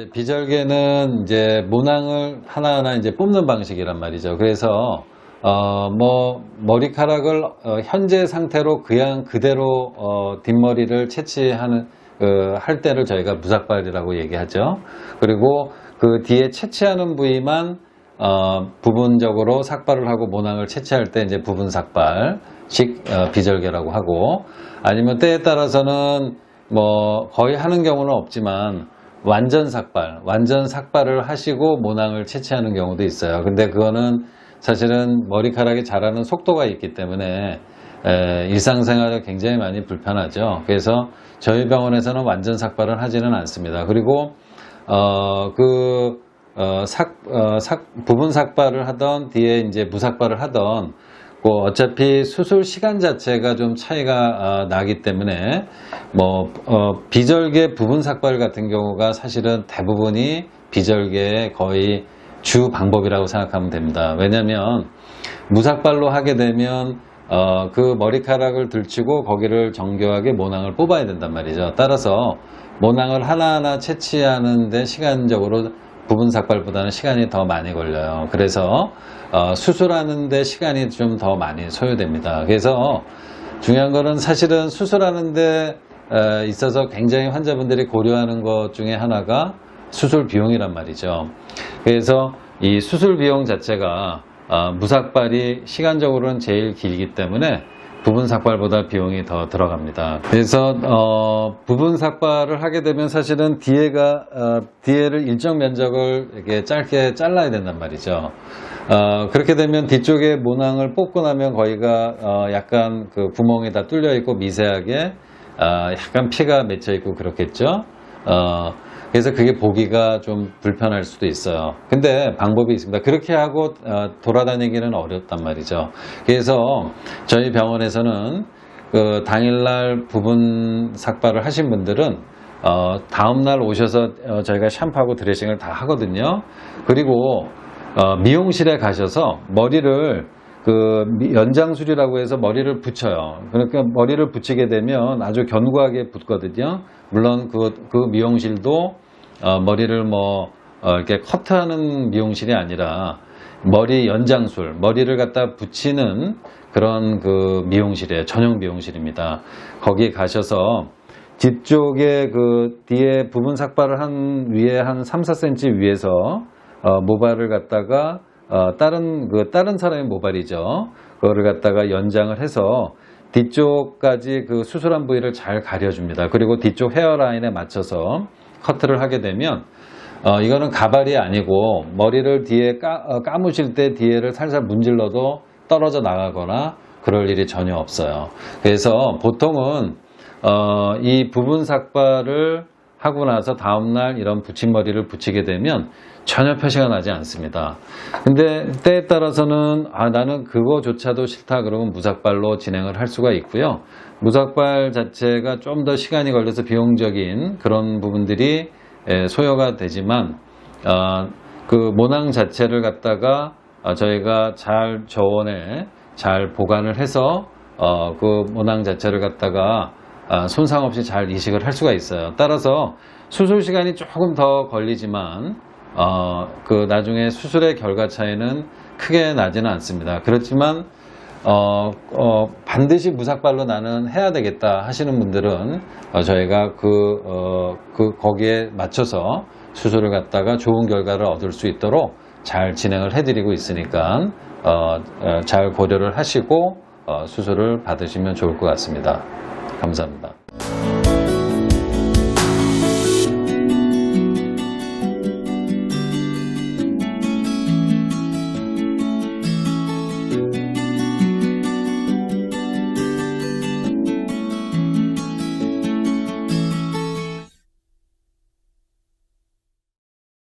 이제 비절개는 이제 모낭을 하나하나 이제 뽑는 방식이란 말이죠. 그래서 어 뭐 머리카락을 어, 현재 상태로 그냥 그대로 어, 뒷머리를 채취하는 그, 할 때를 저희가 무삭발이라고 얘기하죠. 그리고 그 뒤에 채취하는 부위만 어, 부분적으로 삭발을 하고 모낭을 채취할 때 이제 부분 삭발식 어, 비절개라고 하고 아니면 때에 따라서는 뭐 거의 하는 경우는 없지만 완전 삭발, 완전 삭발을 하시고 모낭을 채취하는 경우도 있어요. 근데 그거는 사실은 머리카락이 자라는 속도가 있기 때문에 에, 일상생활에 굉장히 많이 불편하죠. 그래서 저희 병원에서는 완전 삭발을 하지는 않습니다. 그리고 어, 그 어, 삭, 어, 삭, 부분 삭발을 하던 뒤에 이제 무삭발을 하던 그 어차피 수술 시간 자체가 좀 차이가 아, 나기 때문에 뭐 어, 비절개 부분 삭발 같은 경우가 사실은 대부분이 비절개의 거의 주 방법이라고 생각하면 됩니다. 왜냐하면 무삭발로 하게 되면 어, 그 머리카락을 들치고 거기를 정교하게 모낭을 뽑아야 된단 말이죠. 따라서 모낭을 하나하나 채취하는데 시간적으로 부분 삭발보다는 시간이 더 많이 걸려요. 그래서 어, 수술하는데 시간이 좀 더 많이 소요됩니다. 그래서 중요한 거는 사실은 수술하는데 에, 있어서 굉장히 환자분들이 고려하는 것 중에 하나가 수술 비용이란 말이죠. 그래서 이 수술 비용 자체가 어, 무삭발이 시간적으로는 제일 길기 때문에 부분 삭발보다 비용이 더 들어갑니다. 그래서 어, 부분 삭발을 하게 되면 사실은 뒤에가 어, 뒤에를 일정 면적을 이렇게 짧게 잘라야 된단 말이죠. 어, 그렇게 되면 뒤쪽에 모낭을 뽑고 나면 거기가 어, 약간 그 구멍이 다 뚫려 있고 미세하게 어, 약간 피가 맺혀 있고 그렇겠죠. 어, 그래서 그게 보기가 좀 불편할 수도 있어요. 근데 방법이 있습니다. 그렇게 하고 어, 돌아다니기는 어렵단 말이죠. 그래서 저희 병원에서는 그 당일날 부분 삭발을 하신 분들은 어, 다음날 오셔서 어, 저희가 샴푸하고 드레싱을 다 하거든요. 그리고 어, 미용실에 가셔서 머리를 그 미- 연장술이라고 해서 머리를 붙여요. 그러니까 머리를 붙이게 되면 아주 견고하게 붙거든요. 물론 그, 그 미용실도 어, 머리를 뭐 어, 이렇게 커트하는 미용실이 아니라 머리 연장술, 머리를 갖다 붙이는 그런 그 미용실이에요. 전용 미용실입니다. 거기 가셔서 뒤쪽에 그 뒤에 부분 삭발을 한 위에 한 3, 4cm 위에서 어, 모발을 갖다가 어, 다른 그 다른 사람의 모발이죠. 그거를 갖다가 연장을 해서 뒤쪽까지 그 수술한 부위를 잘 가려줍니다. 그리고 뒤쪽 헤어라인에 맞춰서 커트를 하게 되면 어, 이거는 가발이 아니고 머리를 뒤에 까, 어, 까무실 때 뒤에를 살살 문질러도 떨어져 나가거나 그럴 일이 전혀 없어요. 그래서 보통은 어, 이 부분 삭발을 하고 나서 다음날 이런 붙임머리를 붙이게 되면 전혀 표시가 나지 않습니다. 근데 때에 따라서는 아 나는 그거조차도 싫다 그러면 무삭발로 진행을 할 수가 있고요. 무삭발 자체가 좀 더 시간이 걸려서 비용적인 그런 부분들이 에, 소요가 되지만 어, 그 모낭 자체를 갖다가 어, 저희가 잘 저온에 잘 보관을 해서 어, 그 모낭 자체를 갖다가 아, 손상 없이 잘 이식을 할 수가 있어요. 따라서 수술 시간이 조금 더 걸리지만 어, 그 나중에 수술의 결과 차이는 크게 나지는 않습니다. 그렇지만 어, 어, 반드시 무삭발로 나는 해야 되겠다 하시는 분들은 어, 저희가 그, 어, 그 거기에 맞춰서 수술을 갖다가 좋은 결과를 얻을 수 있도록 잘 진행을 해드리고 있으니까 어, 어, 잘 고려를 하시고 어, 수술을 받으시면 좋을 것 같습니다. 감사합니다.